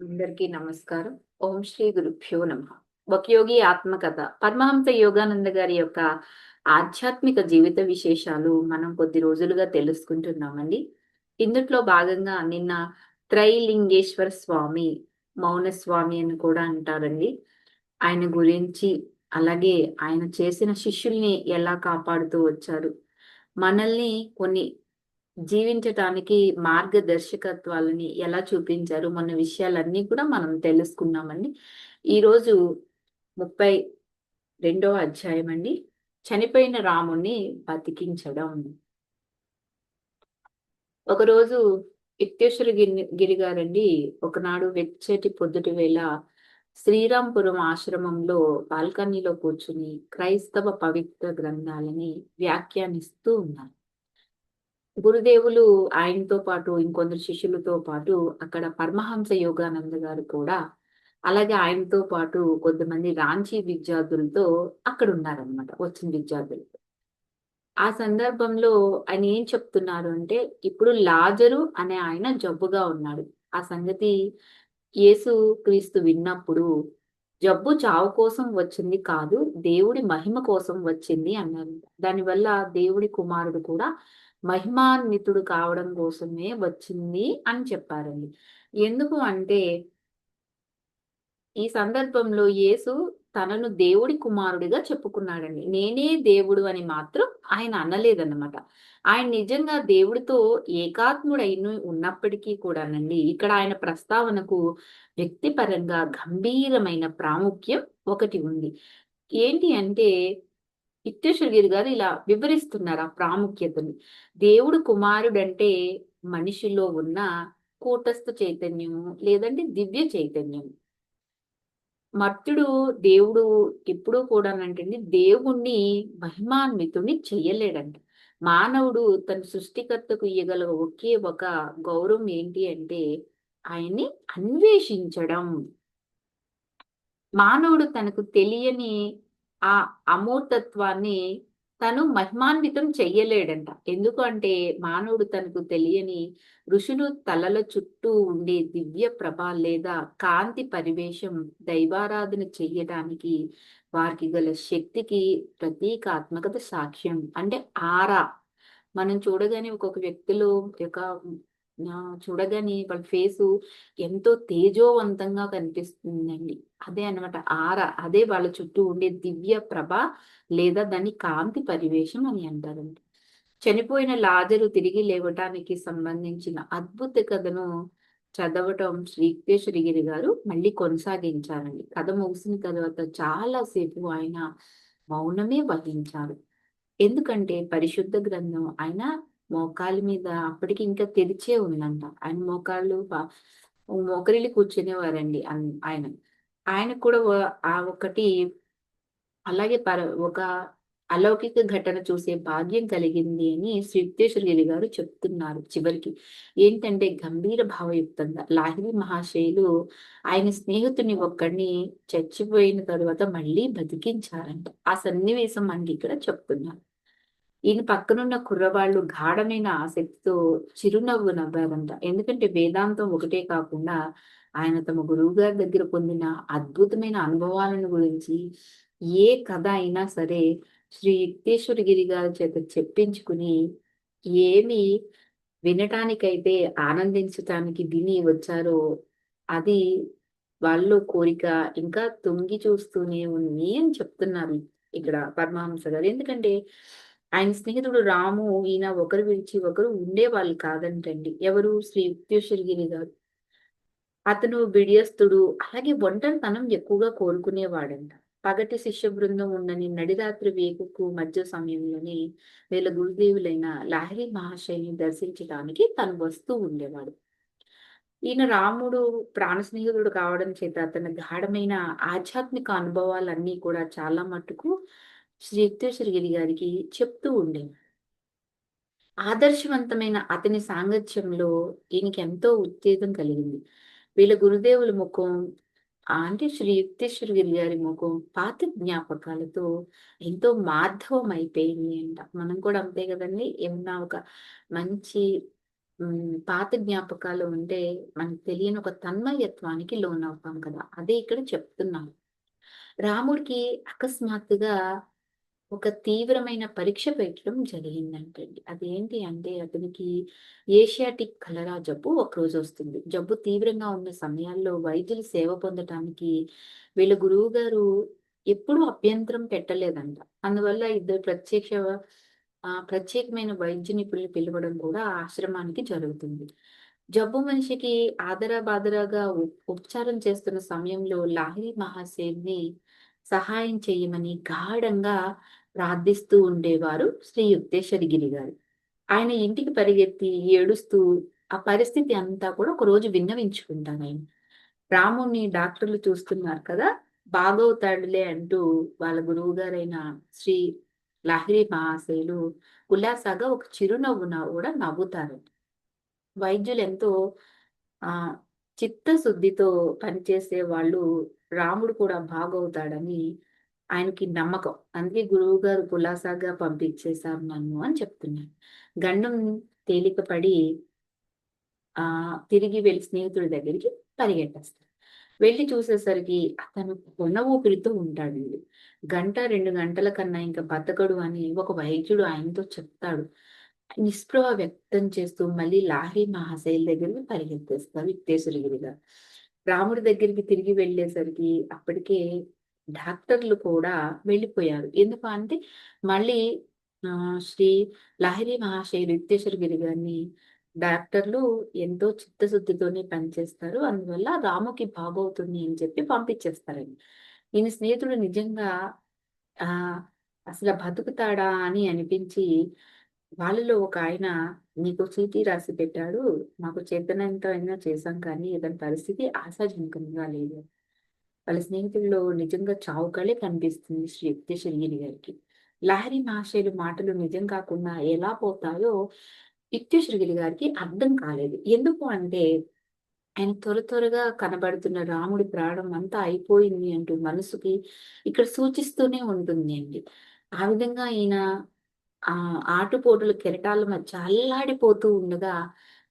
అందరికీ నమస్కారం. ఓం శ్రీ గురుభ్యో నమ. యోగి ఆత్మకథ. పరమహంస యోగానంద గారి యొక్క ఆధ్యాత్మిక జీవిత విశేషాలు మనం కొద్ది రోజులుగా తెలుసుకుంటున్నామండి. ఇందుట్లో భాగంగా నిన్న త్రైలింగేశ్వర స్వామి మౌన స్వామి అని కూడా అంటారండి. ఆయన గురించి అలాగే ఆయన చేసిన శిష్యుల్ని ఎలా కాపాడుతూ వచ్చారు? మనల్ని కొన్ని జీవించటానికి మార్గదర్శకత్వాలని ఎలా చూపించారు? మన విషయాలన్నీ కూడా మనం తెలుసుకున్నామండి. ఈరోజు ముప్పై రెండవ అధ్యాయం అండి. చనిపోయిన రాముణ్ణి బతికించడం. ఒకరోజు ఇత్యేశ్వర గిరి గిరి గారండి ఒకనాడు వెచ్చటి పొద్దుటి వేళ శ్రీరాంపురం ఆశ్రమంలో బాల్కనీలో కూర్చుని క్రైస్తవ పవిత్ర గ్రంథాలని వ్యాఖ్యానిస్తూ ఉన్నారు. గురుదేవులు ఆయనతో పాటు ఇంకొందరు శిష్యులతో పాటు అక్కడ పరమహంస యోగానంద గారు కూడా అలాగే ఆయనతో పాటు కొంతమంది రాంచీ విద్యార్థులతో అక్కడ ఉన్నారనమాట వచ్చిన విద్యార్థులతో. ఆ సందర్భంలో ఆయన ఏం చెప్తున్నారు అంటే ఇప్పుడు లాజరు అనే ఆయన జబ్బుగా ఉన్నాడు. ఆ సంగతి యేసు క్రీస్తు విన్నప్పుడు జబ్బు చావు కోసం వచ్చింది కాదు దేవుడి మహిమ కోసం వచ్చింది అన్నారు. దానివల్ల దేవుడి కుమారుడు కూడా మహిమాన్వితుడు కావడం కోసమే వచ్చింది అని చెప్పారండి. ఎందుకు అంటే ఈ సందర్భంలో యేసు తనను దేవుడి కుమారుడిగా చెప్పుకున్నాడండి. నేనే దేవుడు అని మాత్రం ఆయన అనలేదన్నమాట. ఆయన నిజంగా దేవుడితో ఏకాత్ముడైన ఉన్నప్పటికీ కూడానండి ఇక్కడ ఆయన ప్రస్తావనకు వ్యక్తిపరంగా గంభీరమైన ప్రాముఖ్యం ఒకటి ఉంది. ఏంటి అంటే ఇత్యేశ్వరగిరి గారు ఇలా వివరిస్తున్నారు ఆ ప్రాముఖ్యతని. దేవుడు కుమారుడంటే మనిషిలో ఉన్న కూటస్థ చైతన్యము లేదంటే దివ్య చైతన్యం మర్తుడు దేవుడు ఎప్పుడూ కూడా అంటే దేవుణ్ణి మహిమాన్వితుని చెయ్యలేడంట. మానవుడు తన సృష్టికర్తకు ఇయ్యగల ఒకే ఒక గౌరవం ఏంటి అంటే ఆయన్ని అన్వేషించడం. మానవుడు తనకు తెలియని ఆ అమూర్తత్వాన్ని తను మహిమాన్వితం చెయ్యలేడంట. ఎందుకంటే మానవుడు తనకు తెలియని ఋషులు తలల చుట్టూ ఉండే దివ్య ప్రభ లేదా కాంతి పరివేశం దైవారాధన చెయ్యడానికి వారికి గల శక్తికి ప్రతీకాత్మకత సాక్ష్యం. అంటే ఆరా. మనం చూడగానే ఒక్కొక్క వ్యక్తిలో యొక్క చూడగానే వాళ్ళ ఫేసు ఎంతో తేజోవంతంగా కనిపిస్తుందండి. అదే అనమాట ఆర అదే వాళ్ళ చుట్టూ ఉండే దివ్య ప్రభ లేదా దాన్ని కాంతి పరివేశం అని అంటారండి చనిపోయిన లాజరు తిరిగి లేవటానికి సంబంధించిన అద్భుత కథను చదవటం శ్రీకేశ్వరిగిరి గారు మళ్ళీ కొనసాగించారండి. కథ ముగిసిన తర్వాత చాలా సేపు ఆయన మౌనమే వహించారు. ఎందుకంటే పరిశుద్ధ గ్రంథం ఆయన మోకాళ్ళ మీద అప్పటికి ఇంకా తెరిచే ఉందంట. ఆయన మోకాళ్ళు మోకరిల్లి కూర్చునేవారండి ఆయన. ఆయన కూడా ఆ ఒకటి అలాగే పర ఒక అలౌకిక ఘటన చూసే భాగ్యం కలిగింది అని శ్రీయుక్తేశ్వరగిరి గారు చెప్తున్నారు చివరికి. ఏంటంటే గంభీర భావయుక్తంగా లాహిరి మహాశయులు ఆయన స్నేహితుని ఒక్కడిని చచ్చిపోయిన తరువాత మళ్ళీ బతికించారంట. ఆ సన్నివేశం మనకి ఇక్కడ చెప్తున్నారు. ఈయన పక్కనున్న కుర్రవాళ్ళు గాఢమైన ఆసక్తితో చిరునవ్వు నవ్వారంట. ఎందుకంటే వేదాంతం ఒకటే కాకుండా ఆయన తమ గురువు గారి దగ్గర పొందిన అద్భుతమైన అనుభవాలను గురించి ఏ కథ అయినా సరే శ్రీ యుక్తేశ్వరగిరి గారి చేత చెప్పించుకుని ఏమి వినటానికైతే ఆనందించటానికి విని వచ్చారో అది వాళ్ళు కోరిక ఇంకా తొంగి చూస్తూనే ఉంది అని చెప్తున్నారు ఇక్కడ పరమహంస గారు. ఎందుకంటే ఆయన స్నేహితుడు రాము ఈయన ఒకరు విడిచి ఒకరు ఉండేవాళ్ళు కాదంటండి. ఎవరు? శ్రీ యుక్తేశ్వరగిరి గారు. అతను బిడియస్తుడు అలాగే ఒంటరితనం ఎక్కువగా కోరుకునేవాడంట. పగటి శిష్య బృందం ఉండని నడిరాత్రి వేకుకు మధ్య సమయంలోనే వీళ్ళ గురుదేవులైన లాహరి మహాశయుని దర్శించడానికి తను వస్తూ ఉండేవాడు. ఈయన రాముడు ప్రాణ స్నేహితుడు కావడం చేత అతని గాఢమైన ఆధ్యాత్మిక అనుభవాలన్నీ కూడా చాలా మట్టుకు శ్రీ యుక్తేశ్వరగిరి గారికి చెప్తూ ఉండేవి. ఆదర్శవంతమైన అతని సాంగత్యంలో ఈయనకి ఎంతో ఉత్తేజం కలిగింది. వీళ్ళ గురుదేవుల ముఖం అంటే శ్రీ యుక్తేశ్వరగిరి గారి ముఖం పాత జ్ఞాపకాలతో ఎంతో మాధవం అయిపోయింది అంట. మనం కూడా అంతే కదండి ఏమన్నా ఒక మంచి పాత జ్ఞాపకాలు ఉంటే మనకు తెలియని ఒక తన్మయత్వానికి లోనవుతాం కదా. అదే ఇక్కడ చెప్తున్నాను. రాముడికి అకస్మాత్తుగా ఒక తీవ్రమైన పరీక్ష పెట్టడం జరిగిందంటండి. అదేంటి అంటే అతనికి ఏషియాటిక్ కలరా జబ్బు ఒకరోజు వస్తుంది. జబ్బు తీవ్రంగా ఉన్న సమయాల్లో వైద్యులు సేవ పొందటానికి వీళ్ళ గురువు గారు ఎప్పుడూ అభ్యంతరం పెట్టలేదంట. అందువల్ల ఇద్దరు ప్రత్యక్ష ఆ ప్రత్యేకమైన వైద్య నిపుణులు పిలవడం కూడా ఆశ్రమానికి జరుగుతుంది. జబ్బు మనిషికి ఆదరా బాదరాగా ఉపచారం చేస్తున్న సమయంలో లాహిరి మహాసేన్ని సహాయం చేయమని గాఢంగా ప్రార్థిస్తూ ఉండేవారు శ్రీ యుక్తేశ్వరగిరి గారు. ఆయన ఇంటికి పరిగెత్తి ఏడుస్తూ ఆ పరిస్థితి అంతా కూడా ఒక రోజు విన్నవించుకుంటాను ఆయన. రాముని డాక్టర్లు చూస్తున్నారు కదా బాగవుతాడులే అంటూ వాళ్ళ గురువు గారైన శ్రీ లహరి మహాశయులు ఉల్లాసగా ఒక చిరునవ్వున కూడా నవ్వుతారు. వైద్యులు ఎంతో ఆ చిత్తశుద్ధితో పనిచేసే వాళ్ళు రాముడు కూడా బాగవుతాడని ఆయనకి నమ్మకం. అందుకే గురువు గారు కులాసాగా పంపించేశారు నన్ను అని చెప్తున్నాను గండం తేలికపడి ఆ తిరిగి వెళ్ళి స్నేహితుడి దగ్గరికి పరిగెట్టేస్తాడు వెళ్ళి చూసేసరికి అతను కొన ఊపిరితో ఉంటాడు. గంట రెండు గంటల కన్నా ఇంకా బతకడు అని ఒక వైద్యుడు ఆయనతో చెప్తాడు. నిస్పృహ వ్యక్తం చేస్తూ మళ్ళీ లాహి మహాశైల్ దగ్గరికి పరిగెత్తేస్తారు విక్టేశ్వరగిరి రాముడి దగ్గరికి తిరిగి వెళ్ళేసరికి అప్పటికే డాక్టర్లు కూడా వెళ్ళిపోయారు. ఎందుకు అంటే మళ్ళీ శ్రీ లహరి మహాశయులు విక్టేశ్వరగిరి గారిని డాక్టర్లు ఎంతో చిత్తశుద్ధితోనే పనిచేస్తారు. అందువల్ల రాముకి బాగవుతుంది అని చెప్పి పంపించేస్తారండి. ఈయన స్నేహితుడు నిజంగా ఆ అసలు బతుకుతాడా అని అనిపించి వాళ్ళలో ఒక ఆయన నీకు చీటీ రాసి పెట్టాడు మాకు చేతనంతో అయినా చేశాం కానీ ఇతని పరిస్థితి ఆశాజనకంగా లేదు. వాళ్ళ స్నేహితుల్లో నిజంగా చావుకళే కనిపిస్తుంది శ్రీ యుక్తేశ్వరగిరి గారికి. లహరి మహాశయులు మాటలు నిజం కాకుండా ఎలా పోతాయో యుక్తేశ్వరగిరి గారికి అర్థం కాలేదు. ఎందుకు అంటే ఆయన త్వర త్వరగా కనబడుతున్న రాముడి ప్రాణం అంతా అయిపోయింది అంటూ మనసుకి ఇక్కడ సూచిస్తూనే ఉంటుంది అండి. ఆ విధంగా ఈయన ఆ ఆటుపోటుల కెరటాల మధ్య అల్లాడిపోతూ ఉండగా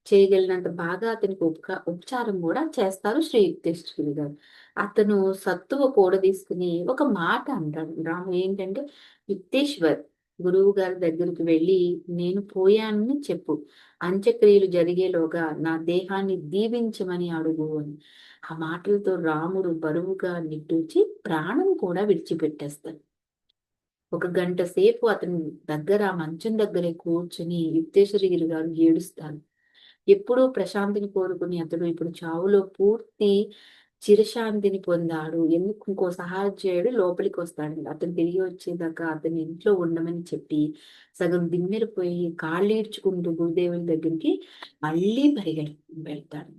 చేయగలిగినంత బాగా అతనికి ఉపకా ఉపచారం కూడా చేస్తారు శ్రీ యుక్తేశ్వరుడు గారు. అతను సత్తువ కూడ తీసుకుని ఒక మాట అంటాడు. రాము ఏంటంటే యుక్తేశ్వర్ గురువు గారి దగ్గరికి వెళ్ళి నేను పోయానని చెప్పు. అంత్యక్రియలు జరిగేలోగా నా దేహాన్ని దీవించమని అడుగు అని. ఆ మాటలతో రాముడు బరువుగా నిట్టూచి ప్రాణం కూడా విడిచిపెట్టేస్తాడు. ఒక గంట సేపు అతని దగ్గర మంచం దగ్గరే కూర్చుని యుక్తేశ్వరగిరి గారు ఏడుస్తారు. ఎప్పుడూ ప్రశాంతిని కోరుకుని అతడు ఇప్పుడు చావులో పూర్తి చిరశాంతిని పొందాడు. ఎందుకు ఇంకో సహాధ్యాయుడు లోపలికి వస్తాడండి. అతను తిరిగి వచ్చేదాకా అతని ఇంట్లో ఉండమని చెప్పి సగం దిమ్మెరిపోయి కాళ్ళు ఈడ్చుకుంటూ గురుదేవుని దగ్గరికి మళ్ళీ పరిగెడు వెళ్తాడు.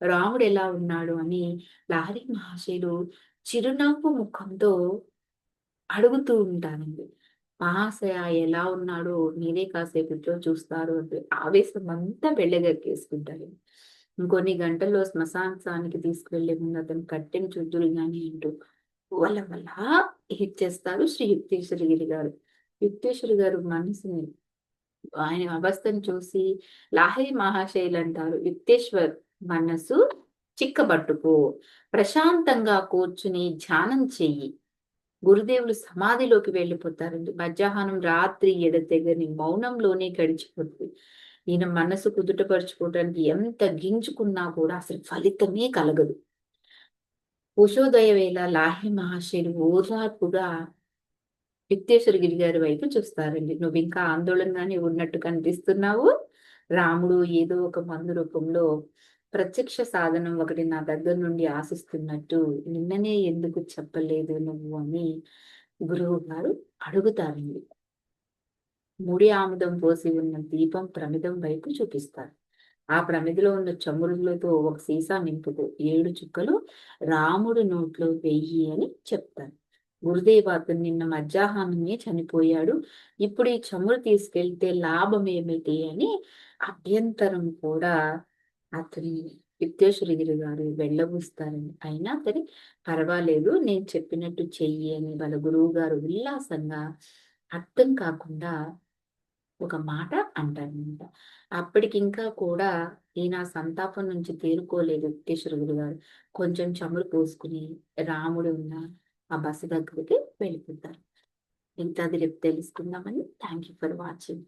రాముడు ఎలా ఉన్నాడు అని లహరి మహాశయులు చిరునవ్వు ముఖంతో అడుగుతూ ఉంటానండి మహాశయ ఎలా ఉన్నాడో? మీరే కాసేపట్లో చూస్తారు అంటే ఆవేశం అంతా వెళ్ళగక్కేసుకుంటారు ఇంకొన్ని గంటల్లో శ్మశానానికి తీసుకువెళ్ళే ముందు అతను కట్టెని చుద్దురు గాని అంటూ వల్ల వల్ల హిట్ చేస్తారు శ్రీ యుక్తేశ్వరగిరి గారు యుక్తేశ్వరి గారు మనసుని ఆయన అవస్థను చూసి లాహరి మహాశైలు అంటారు యుక్తేశ్వర్ మనసు చిక్కబట్టుకో ప్రశాంతంగా కూర్చుని ధ్యానం చెయ్యి. గురుదేవులు సమాధిలోకి వెళ్ళిపోతారండి. మధ్యాహ్నం రాత్రి ఎడతెగని మౌనంలోనే గడిచిపోతుంది. ఈయన మనసు కుదుటపరుచుకోవడానికి ఎంత గింజుకున్నా కూడా అసలు ఫలితమే కలగదు. ఉషోదయ వేళ లాహి మహాశయులు ఓదార్పుగా గిరి గారి వైపు చూస్తారండి. నువ్వు ఇంకా ఆందోళనగానే ఉన్నట్టు కనిపిస్తున్నావు. రాముడు ఏదో ఒక మందు రూపంలో ప్రత్యక్ష సాధనం ఒకటి నా దగ్గర నుండి ఆశిస్తున్నట్టు నిన్ననే ఎందుకు చెప్పలేదు నువ్వు అని గురువు గారు అడుగుతారండి. ముడి ఆముదం పోసి ఉన్న దీపం ప్రమిదం వైపు చూపిస్తారు. ఆ ప్రమిదిలో ఉన్న చమురులతో ఒక సీసా నింపుతూ ఏడు చుక్కలు రాముడు నోట్లో వెయ్యి అని చెప్తారు. గురుదేవ అతను నిన్న మధ్యాహ్నమే చనిపోయాడు. ఇప్పుడు ఈ చమురు తీసుకెళ్తే లాభం ఏమిటి అని అభ్యంతరం కూడా అతని విద్యేశ్వరగిరి గారు వెళ్ళబూస్తారని. అయినా సరే పర్వాలేదు నేను చెప్పినట్టు చెయ్యి అని వాళ్ళ గురువు గారు ఉల్లాసంగా అర్థం కాకుండా ఒక మాట అంటారనమాట. అప్పటికి ఇంకా కూడా ఈయన సంతాపం నుంచి తేరుకోలేదు వెంకటేశ్వర గారు. కొంచెం చమురు పోసుకుని రాముడు ఉన్న ఆ బస్సు దగ్గరికి వెళ్ళిపోతారు. మిగతాది రేపు తెలుసుకుందామని. Thank you for watching.